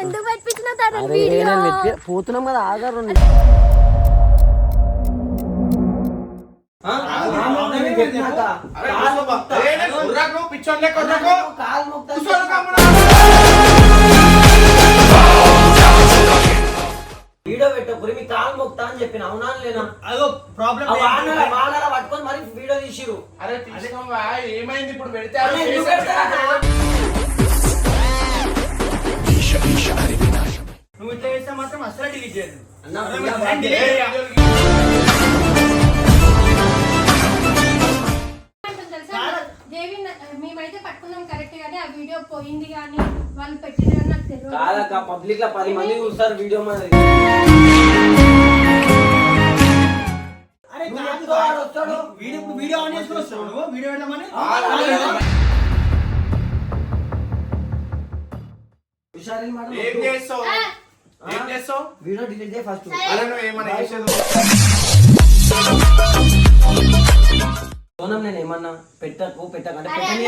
ఎందుకు పెట్టించిన వీడియో? వెతికి పోతున్నాం కదా ఆగారు వీడియో పెట్టకురి మీ కాలు మొక్తా అని చెప్పిన అవునా లేనా? అదో ప్రాబ్లం పట్టుకొని మరి వీడియో తీసిరు అరే ఏమైంది ఇప్పుడు పెడితే? నువ్వు ఇట్లా చేస్తే మాత్రం అసలు డిలీట్ చేయదు అన్న, అరే, ఇలా నేను బంద్ delete చేయి. చేయ. అంటుంది తెలుసా దేవి మేమైతే పట్టుకున్నాం కరెక్ట్ ఆ వీడియో పోయింది కానీ వాళ్ళు పెట్టింది కానీ నాకు తెలియదు. కాదక్క పబ్లిక్లో పది మంది చూస్తారు వీడియో మరి? వీడియో ఆన్ చేసుకుని వీడియో ఏం చేస్తావు? ఏం చేస్తావు? వీడియో డిలీట్ చేయి ఫస్ట్. అలా నువ్వు ఏమన్నా చేసేది? సోనం నేను ఏమన్నా పెట్టకు పెట్టకంటే పెట్టని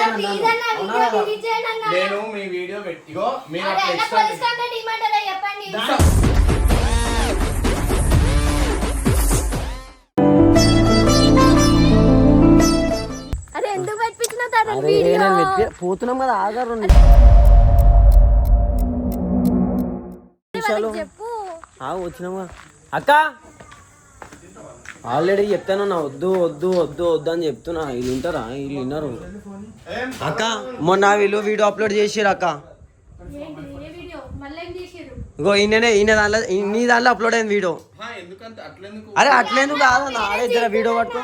నేను మీ వీడియో పెట్టిగో మీరు అట్లా ఎక్స్ట్రా అరే ఎందుకు పెట్టించిన వెతికి పోతున్నాం కదా ఆగారు ఆ వచ్చినామా? అక్క! ఆల్రెడీ చెప్తాను నా వద్దు వద్దు వద్దు వద్దు అని చెప్తున్నా. వీళ్ళు వింటారా వీళ్ళు విన్నారు. అక్క మొన్న వీళ్ళు వీడియో అప్లోడ్ చేసిరు అక్క. ఏంటి ఏ వీడియో? మళ్ళీ ఏం చేసిర్రు? ఇగో ఈయననే ఈయన దాంట్లో ఈ- నీ దాంట్లో అప్లోడ్ అయింది వీడియో. అరే అట్లేందుకు కాదన్న? అరే జర వీడియో పట్టుకో.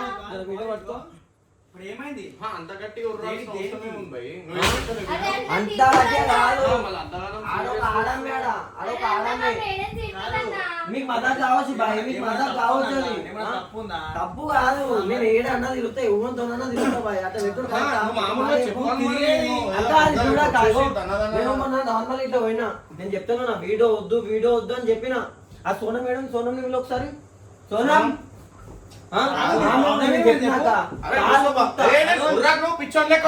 వీడియో పట్టుకో. ఇప్పుడు ఏమైంది హా, అంత గట్టిగా ఉర్రాల్సిన అవసరమే ఉంది భయ్. నువ్వు ఏం చేస్తావు? అరే అన్న అంత గట్టిగా కాదు మళ్ళీ అంతగానం ఆడొక. మీకు మదర్ కావచ్చు బాయ్ మీకు మదర్ కావచ్చు అది. తప్పు ఉందా? తప్పు కాదు. నేను ఏడన్నా తిరుగుతా ఎవరితోనన్నా తిరుగుతా బాయ్ అట్లా పెట్టుడు ఆ, నువ్వు మామూలుగా చెప్పుకోవాలి మరి. అక్క, అది చూడక, వచ్చేసి అగో, దన్నదన్న. నేను మొన్న నార్మల్ ఇట్లా పోయినా నేను చెప్తాను నా వీడియో వద్దు వీడియో వద్దు అని చెప్పిన. ఆ సోనం మేడం సోనం వీళ్ళు ఒకసారి? సోనం? పిచ్చోని లెక్క.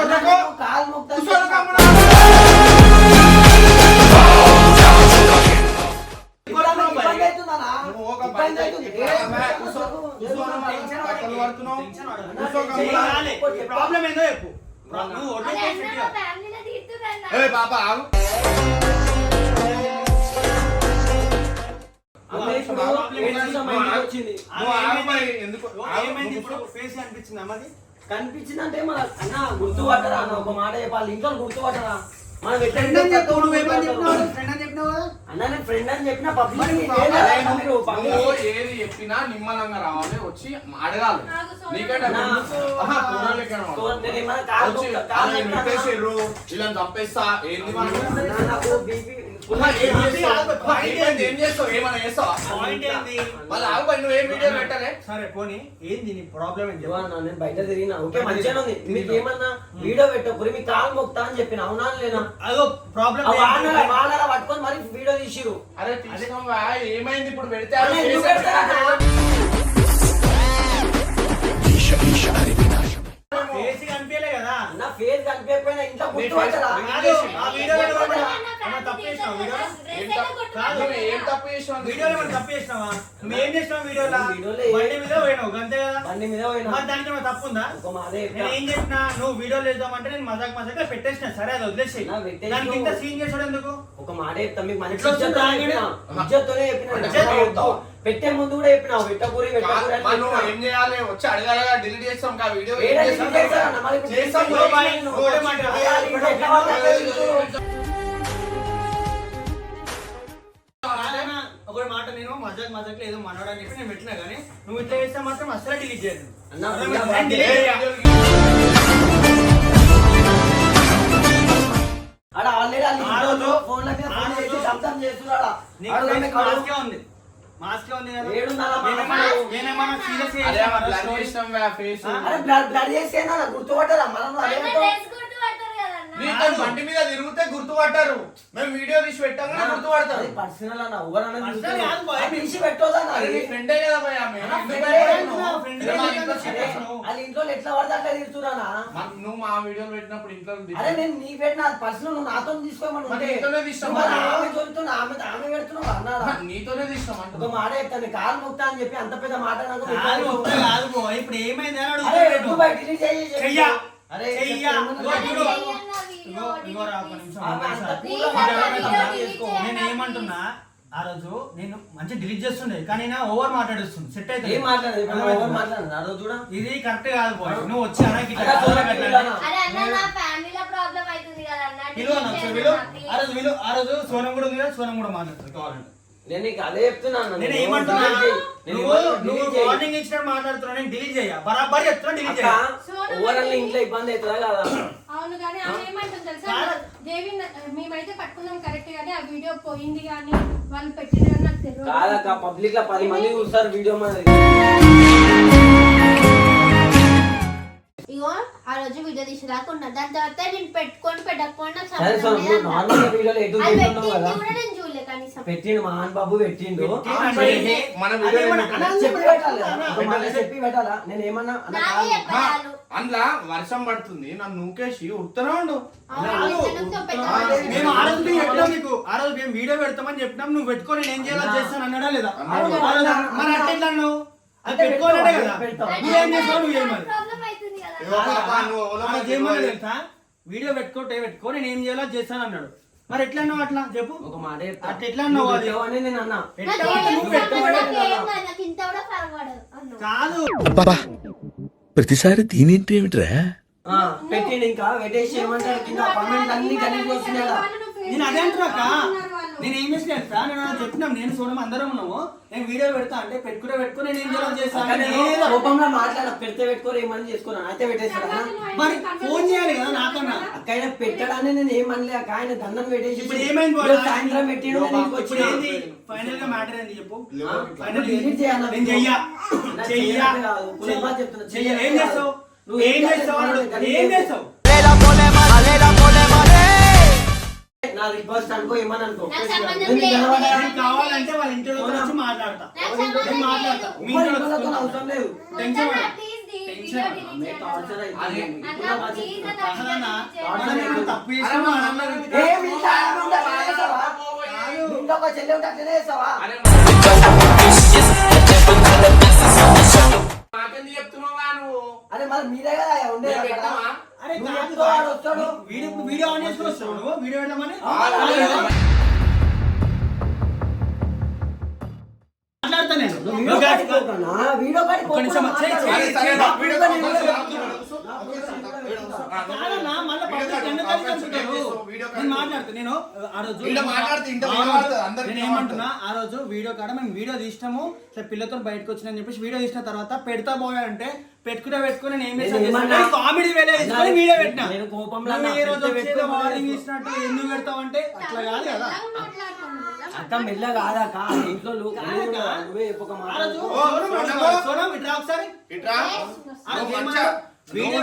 ప్రాబ్లం ఏందో చెప్పు. నువ్వు కనిపించిందంటే మన అన్న గుర్తుపట్టరా? అన్న ఒక మాట చెప్పాలి. ఇంట్లో గుర్తుపట్టరా? మనం ఫ్రెండ్ అని చెప్పు నువ్వు ఏమని చెప్పినావు? గుర్తుపడతారు. ఫ్రెండ్ అని చెప్పినావు? అన్న నేను ఫ్రెండ్ అని చెప్పిన పబ్లిక్ ఏది చెప్పినా నిమ్మలంగా రావాలి వచ్చి అడగాలి. నాకు సోనం నీకంటే నా- ముందు- ఆహా, కూరలు లెక్కన వాడు. నేను ఏమన్నా కాలు వచ్చి, మొక్తా- కాలు "అరే, మొక్తా నింపేసిర్రు, వీళ్ళని చంపేస్తా ఏంది మనం చేస్తావు? పాయింట్ ఏంది వీడియో పెట్టలే సరే పోనీ ఏంది నీ ప్రాబ్లం ఏంటి నేను బయట తిరిగినా ఓకే మంచిగా ఉంది మీకు ఏమన్నా వీడియో పెట్టకురి మీ కాలు మొక్తా అని చెప్పిన అవునా లేనా అదో ప్రాబ్లం పట్టుకొని మరి వీడియో తీసిరు అరే ఏమైంది ఇప్పుడు పెడితే అన్న, కనిపించలే ఫేస్ కనిపించకపోయినా నీ గుర్తుపట్టరా face- కాదు ఆ వీడియోలో అన్న కూడా ఫ్యామిలీ ఏమన్నా తప్పు చేసినావా వీడియోలో? ఏం డ్రెస్ తప్పు- అయితే కాదు. నువ్వు ఏం తప్పు చేసినావు? వీడియోలో ఏమైనా తప్పు చేసినావా? నువ్వు ఏం చేసినావు వీడియోలో? వీడియోలో ఏ- బండి మీద పోయినావు అంతే కదా? బండి మీద పోయినా. మరి దానికి ఏమైనా తప్పు ఉందా? ఒక మాదే నేను ఏం చెప్పినా నువ్వు వీడియోలు వేద్దామంటే నేను మజాక్ మజాక్ పెట్టేసిన. సరే అది వదిలేసి నా పెట్టేసి దానికి ఇంత సీన్ చేసాడు ఎందుకు? ఒక మాట చెప్తా మీకు మంచి ఎట్లా వస్తుంది ఇజ్జత్తోనే ఆగిన? చెప్పిన. ఇజ్జత్తోనే చెప్పిన? అంటే ఇజ్జత్ చెప్పు. చెప్తావు. పెట్టే ముందు కూడా చెప్పిన పెట్టకూరి పెట్టకూరి. ఏం చేయాలి? వచ్చి అడగాలిగా డిలీట్ చేస్తాం వీడియో. చేస్తాం? ఒకటే మాట. నేను మజాక్ మజాక్ ఏదో చెప్పి నేను పెట్టినా కానీ నువ్వు ఇట్లా చేస్తే మాత్రం అసలు డిలీట్ చేయను. ఆడ ఆల్రెడీ ఫోన్ చేసి ఉంది. మాస్కే ఉంది కదా. నేనేమన్నా సీరియస్? అరే బ్లడ్ బ్లడ్ చేసేనా? గుర్తుపట్టరా? మనం అన్న అంటావు. డ్రెస్ గుర్తుపడతారు కదన్న. నీతో బండి మీద తిరిగితే గుర్తుపట్టారు. మేము వీడియో తీసి పెట్టాం గుర్తుపడతారు. పర్సనల్ అన్న ఎవరన్నా తీసి ఫ్రెండే కదా ఆమె. ఇంట్లో ఎట్లా పడితే అట్లా తిరుగుతురానా మా- నువ్వు మా వీడియోలు పెట్టినప్పుడు ఇంట్లో అరే నేను నీ పెట్టిన పర్సనల్ నువ్వు నాతో తీసుకోమని. ఆమె చదువుతున్నా ఆమె పెడుతున్నావు అన్నారా నీతోనే ఒక మాట చెప్తాను కాలు ముక్తా అని చెప్పి అంత పెద్ద మాట నాకు. ఇప్పుడు ఏమైంది అరే బయట. అరే నేను ఏమంటున్నా ఆ రోజు నేను మంచి డిలీట్ చేస్తుండే కానీ నా ఓవర్ మాట్లాడేస్తుంది సెట్ అయితే ఇది కరెక్ట్ కాదు పోయి నువ్వు వచ్చి అనకి ఆ రోజు సోనం కూడా ఉంది కదా సోనం కూడా మాట్లాడుతుంది. కావాలంటే. నేను నీకు అదే చెప్తున్నాను నేను ఏమంటున్నా? నువ్వు నువ్వు. వార్నింగ్ ఇచ్చినట్టు మాట్లాడుతున్నా నేను డిలీట్ చేయ. బరాబర్ చెప్తున్నా డిలీట్ చేయ. ఓవరాల్ ఇంట్లో ఇబ్బంది అవుతుందా కదా? అవును కానీ ఆమె ఏమంటుంది తెలుసా. దేవి మేమైతే పట్టుకున్నాం కరెక్ట్ కానీ ఆ వీడియో పోయింది కానీ వాళ్ళు పెట్టిన నాకు తెలియదు. కాదక్క పబ్లిక్లో పది మంది చూస్తారు వీడియో మనది. ఇగో ఆ రోజు వీడియో తీసేదాకా ఉన్నా దాని తర్వాత నేను పెట్టుకొని పెట్టకపోయినా. నార్మల్ వీడియోలో ఎటు చూస్తున్నావు కదా? పెట్టిండు మహాన్ బాబు పెట్టిండు. చెప్పి పెట్టాలి. నేను ఏమన్నా అందులో వర్షం పడుతుంది నన్ను నూకేసి ఉడుతూనే ఉండు. మేము ఆ రోజు చెప్పినాం నీకు? ఆ రోజు మేము వీడియో పెడతామని చెప్పినాం నువ్వు పెట్టుకొని నేను ఏం చేయాలో చేస్తాను అన్నాడా లేదా? మరి అట్లా అన్నావు? అది పెట్టుకోవాలంటే కదా. నువ్వేం చేస్తావు? నువ్వేమని వీడియో పెట్టుకోటే పెట్టుకో నేను ఏం చేయాలో చేస్తాను అన్నాడు. మరి ఎట్లా అన్నావు అట్లా? చెప్పు. ఒక మాట. అట్లా ఎట్లా అన్నావు అది? అని నేను అన్నా. కాదు, అబ్బా ప్రతిసారి దీనింటి ఏమిట్రా? ఆ, పెట్టిండు ఇంకా పెట్టేసి ఏమంటాడు కింద కామెంట్ అన్ని కలిపి వస్తున్నాయి కదా. నేను అదే అంటున్నాక నేను ఏం చేసిన అలా చెప్పినాం నేను చూడడం అందరం ఉన్నాము. నేను వీడియో పెడతా అంటే పెట్టుకునే పెట్టుకుని నేను ఏం చేస్తాను కోపంలో మాట్లాడ పెడితే పెట్టుకోరు ఏమని చేసుకున్నాను అయితే పెట్టేస్తాను మరి ఫోన్ చేయాలి కదా నాకన్నా. అక్క ఆయన పెట్టడాన్ని నేను ఏమనలే. అక్క ఆయన దండం పెట్టేసి ఇప్పుడు ఏమైంది సాయంత్రం పెట్టిండు ఇప్పుడు. ఏంది? ఫైనల్గా మ్యాటర్ ఏంది చెప్పు? ఫైనల్ delete చేయాలా? నేను చెయ్యా. చెయ్యా. ఏం చేస్తావు. నువ్వు ఏం చేస్తావు ఏం చేస్తావు? నా అనుకో ఏమని అనుకో? నీకు కావాలంటే వాళ్ళ ఇంటిలో వచ్చి మాట్లాడతా. మాట్లాడతా. మీ ఇంట్లో అవసరం లేదు. టెన్షన్ చెప్తున్నా. నువ్వు అరే మరి మీరే కదా అక్కడ. పెట్టామా? అరే వస్తాడు. వీడియో వీడియో ఆన్ చేసుకుని వస్తావు నువ్వు? వీడియో నువ్వు వీడియో వీడియో నేను ఆ రోజు నేను ఏమంటున్నా ఆ రోజు వీడియో కాడ మేము వీడియో తీసినాము పిల్లతో బయటకు వచ్చిన చెప్పేసి వీడియో తీసిన తర్వాత పెడతా పోయాడంటే పెట్టుకుంటే పెట్టుకుని నేను ఏం నేను? చేస్తాను కామెడీ వేలే తీసుకొని వీడియో పెట్టినా నేను కోపంలో ఏ రోజు వచ్చేదో వార్నింగ్. ఇచ్చినట్టు ఎందుకు పెడతావు అంటే అట్లా కాదు కదా? అక్క మెల్ల కాదాక ఇంట్లో. నువ్వే ఒక మాట సోనం ఇట్రా ఒకసారి ఇట్రా వీడియో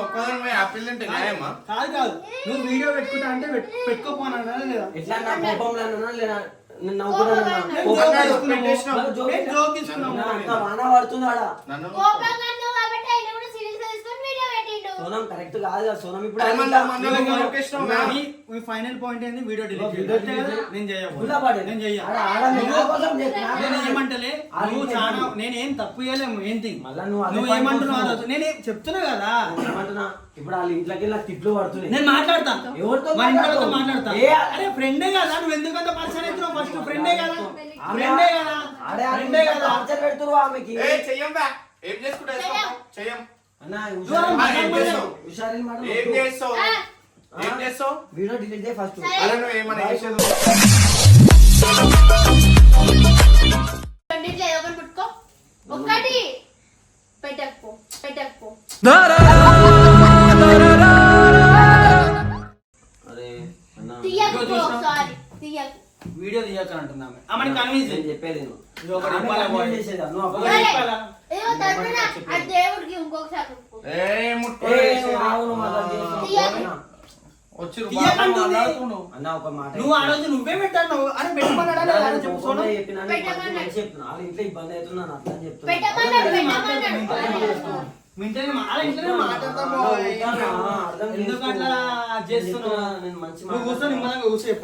ఒక్కదాని పోయి ఆపిల్ న్యాయమా? కాదు కాదు. నువ్వు వీడియో పెట్టుకుంటా అంటే పెట్టు- పెట్టుకోపోనా లేదా? ఎట్లా నా కోపంలో అన్నా లేదా? నేను నవ్వుకున్నాను? కోపంలో అన్నా. అన్నా. సోనం కరెక్ట్ కాదు కదా సోనం ఇప్పుడు ఫైనల్ పాయింట్ ఏంది? Video delete. నేను పడే. నేను ఆడ నువ్వు చాలా? నేనేం తప్పు చేయలేము. ఏం థింగ్ మళ్ళా నువ్వు ఏమంటున్నావు నేను చెప్తున్నా కదా. నేను ఏమంటున్నా? ఇప్పుడు వాళ్ళ ఇంట్లోకి నాకు తిట్లు పడుతున్నాయి. నేను మాట్లాడతా. ఎవరితో మా ఇంట్లో మాట్లాడతావు? మాట్లాడతా. ఏ- అరే ఫ్రెండే కదా? నువ్వు ఎందుకంత పర్సన్ అవుతున్నావు ఫస్ట్ ఫ్రెండే కదా? ఫ్రెండే కదా? ఫ్రెండే కదా? పెడుతుర్రు ఆమెకి. ఏ చెయ్యం బా ఏం చేసుకుంటా చెయ్యం. ఏం చేస్తావు? ఏం. చేస్తావు? వీడియో డిలీట్ చేయి ఫస్ట్. నువ్వు చేసేది? ఒకటి పెట్టకపో పెట్టకపో వీడియో ఆమె. కన్విన్స్ నేను చెప్పేది నువ్వు. నువ్వు ఆ దేవుడికి ఇంకొకసారి. అన్నా, ఒక మాట నువ్వు రోజు నువ్వే పెట్టాను పెట్టమన్నాడా చెప్పు చెప్తున్నా. ఇంట్లో ఇబ్బంది చెప్తున్నా. నువ్వు కూర్చో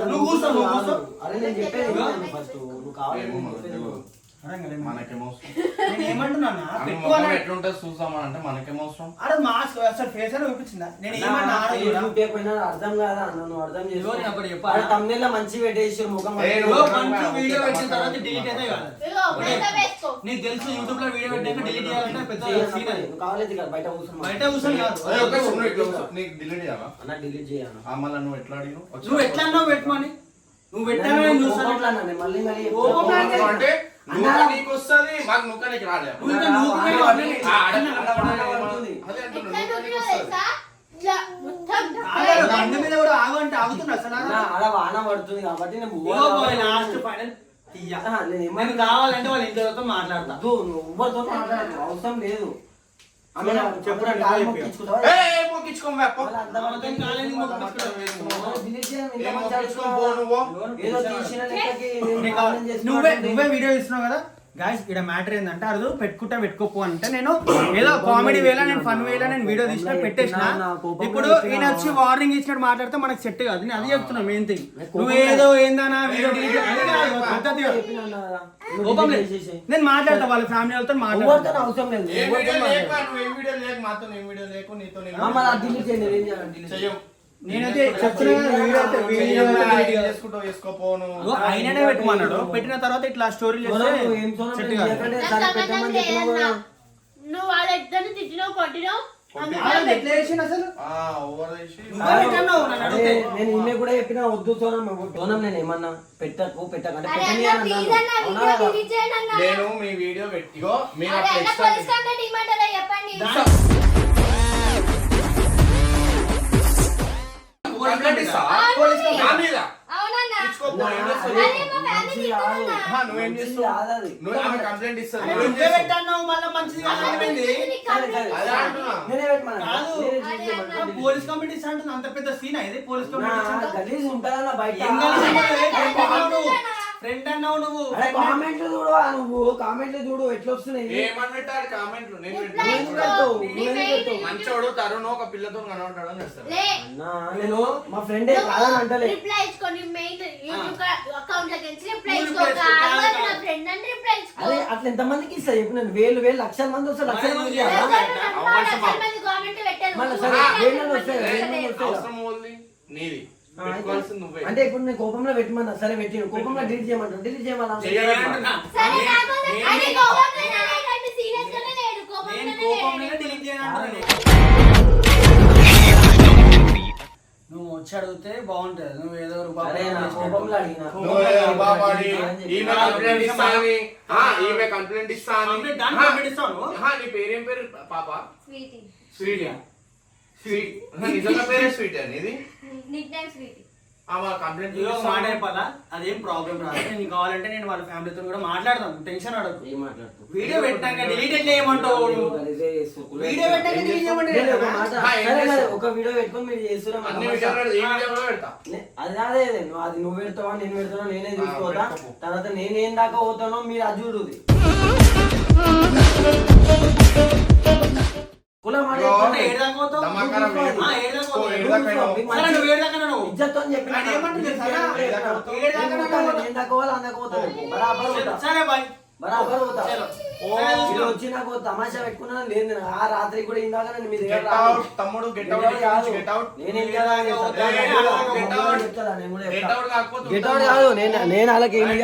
నువ్వు కూర్చో నువ్వు కూర్చో అరే నేను చెప్పేది ఫస్ట్. నువ్వు కావాలి ఏమో నేను మరి, చెప్పేది ఏమో. విను. అడగలేము. మనకేమోసం నేను ఏమంటున్నా అని పెట్టుకో ముఖం అని- ఎట్లుంటే చూసామని అంటే అరే మాస్క్ అసలు ఫేస్ అని చూపించిందా నేను ఏమన్నా? చూపించకపోయినా అర్థం కాదా అన్న నువ్వు అర్థం చెప్పాలా? తమ్ముళ్ళ మంచి పెట్టేసి ముఖం మంచి వీడియో పెట్టిన తర్వాత డిలీట్ అయితే. కాదు నీకు తెలుసు యూట్యూబ్లో వీడియో పెట్టాక డిలీట్ చేయాలంటే పెద్ద సీన్ అది నువ్వు కావాలేదు కదా బయట కూర్చొని బయట కూర్చొని కాదు. నీకు డిలీట్ చేయాలా అన్న డిలీట్ చేయను ఆ, మళ్ళా నువ్వు ఎట్లా అడిగినావు నువ్వు ఎట్లా అన్నావు పెట్టుమని నువ్వు పెట్టాను నేను చూస్తాను మళ్ళీ మళ్ళీ. అంటే- అంటే నువ్వు అన్నా. నీకు వస్తుంది మాకు నువ్వు నీకు రాలే నువ్వు ఇంకా నువ్వు అన్న, కూడా అన్న, అన్న, ఆ, అడగ- అన్న, అడగ- అన్న, అడగ- పడుతుంది. అదే అంటున్నా, ఎట్లా నువ్వు నీకు చూపినావు వస్తది. తెలుసా ఇట్లా మొత్తం ఆగాడు, బండి మీద కూడా ఆగు అంటే ఆగుతున్నా అసలు? వాన పడుతుంది కాబట్టి నేను లాస్ట్ ఫైనల్ నేను కావాలంటే వాళ్ళ మాట్లాడతా. వద్దు, నువ్వు ఎవరితో మాట్లాడకు అవసరం లేదు. ఆమె నువ్వే నువ్వు వీడియో ఇస్తున్నావు కదా? గాయస్ ఇక్కడ మ్యాటర్ ఏంటంటే అరుదు పెట్టుకుంటా పెట్టుకోపు అంటే నేను ఏదో కామెడీ వేలా నేను ఫన్ వేలా నేను వీడియో తీసిన పెట్టేసిన. ఇప్పుడు ఈయన వచ్చి వార్నింగ్ ఇచ్చినట్టు మాట్లాడితే మనకు సెట్ కాదు. నేను అది చెప్తున్నా మెయిన్ థింగ్ నువ్వు ఏదో ఏందన్నా వీడియో పద్ధతి. నేను మాట్లాడతా వాళ్ళ ఫ్యామిలీ వాళ్ళతో ఎవరితో మాట్లాడతా. అవసరం లేదు నేనైతే ఆయననే పెట్టమన్నాడు. పెట్టిన తర్వాత ఇట్లా స్టోరీ నువ్వు నేను వాళ్ళ ఇద్దరిని తిట్టినావు కొట్టినావు? ఈమె కూడా చెప్పినా వద్దు సోనం సోనం నేను ఏమన్నా పెట్టకు పెట్టకు అంటే అరే పెట్టని అన్న అని ప్లీజ్ అన్న అన్నాను. వీడియో అవునా? కదా? డిలీట్ చేయండి అన్న. నేను మీ వీడియో పెట్టిగో మీరు కంప్లైంట్ కంప్లైంట్ ఇస్తా పోలీస్ నా మీద. నువ్వేం చేస్తావు? నువ్వు ఆమె కంప్లైంట్ నువ్వేం? పెట్టన్నావు మళ్ళీ మంచిది కాదు. అదే అంటున్నా. అంత పెద్ద సీన్ ఇది? పోలీస్ గలీజ్ ఉంటుందన్న బయట. ఫ్రెండ్ అన్నావు నువ్వు. అరే కామెంట్లు చూడు ఆ నువ్వు? కామెంట్లు చూడు ఎట్లా వస్తున్నాయి ఏమని పెట్టాడు కామెంట్లు? నేను పెట్టాను. పెట్టావు? నువ్వు పెట్టావు? మంచోడు తరుణ్ ఒక పిల్లతో కనబడ్డాడు అని చేస్తాడు లే. అన్నా, నేను మా ఫ్రెండే కాదని అంటలే. రిప్లై ఇచ్చుకోండి మెయిన్ యూట్యూబ్ అకౌంట్లోకి వెళ్ళి రిప్లై నువ్వు reply ఇచ్చుకో, కాదు కాదు, నా కాదు. ఫ్రెండ్ అని రిప్లై ఇచ్చుకో అదే అట్లా ఎంత మందికి ఇస్తా? చెప్పు నేను. వేలు వేలు లక్షల మంది వస్తే లక్షల మంది ఇయ్యాలా? కామెంట్ పెట్టారు. మళ్ళా సరే, నువ్వు వస్తాయి. అవసరం నీది. అంటే ఇప్పుడు నేను కోపంలో పెట్టమన్నా సరే పెట్టి కోపంలో డిలీట్ చేయమంటాను డిలీట్ చేయమన్నా. నువ్వు వచ్చి అడిగితే బాగుంటది. నువ్వు ఏదో కంప్లైంట్ ఇస్తా అని ఆ, ఈమె కంప్లైంట్ ఇస్తా అని కంప్లైంట్ దాని ఆ, కంప్లైంట్ ఇస్తావు నువ్వు? ఆహా, నీ పేరేం పేరు పాప. స్వీట్. స్వీట్ నిజంగా పేరే స్వీట్ అని ఇది కంప్లైంట్ మాట చెప్పాలా అదేం ప్రాబ్లం రాదు. నేను కావాలంటే నేను వాళ్ళ ఫ్యామిలీతో కూడా మాట్లాడతాను. టెన్షన్ అడగదు ఏం మాట్లాడుతావు? వీడియో పెట్టాక డిలీట్ ఎట్లా చేయమంటావు? వీడియో పెట్టాక delete చేయమంటే ఒక వీడియో పెట్టుకొని మీరు చేస్తున్నాం అది అదే అదే నువ్వు అది నువ్వు పెడతావా నేను పెడతానో నేనే చూసుకోవద్దా. తర్వాత నేనేం దాకా పోతానో మీరు అది చూడుది బరాబర్ పోతా ఇది. వచ్చి నాకు తమాషా పెట్టుకున్నాను లేదు నేను ఆ రాత్రి కూడా ఇందాక మీ దగ్గర తమ్ముడు గెట్ అవుట్ నేనేం కాదు నేను ఏం చేయాలి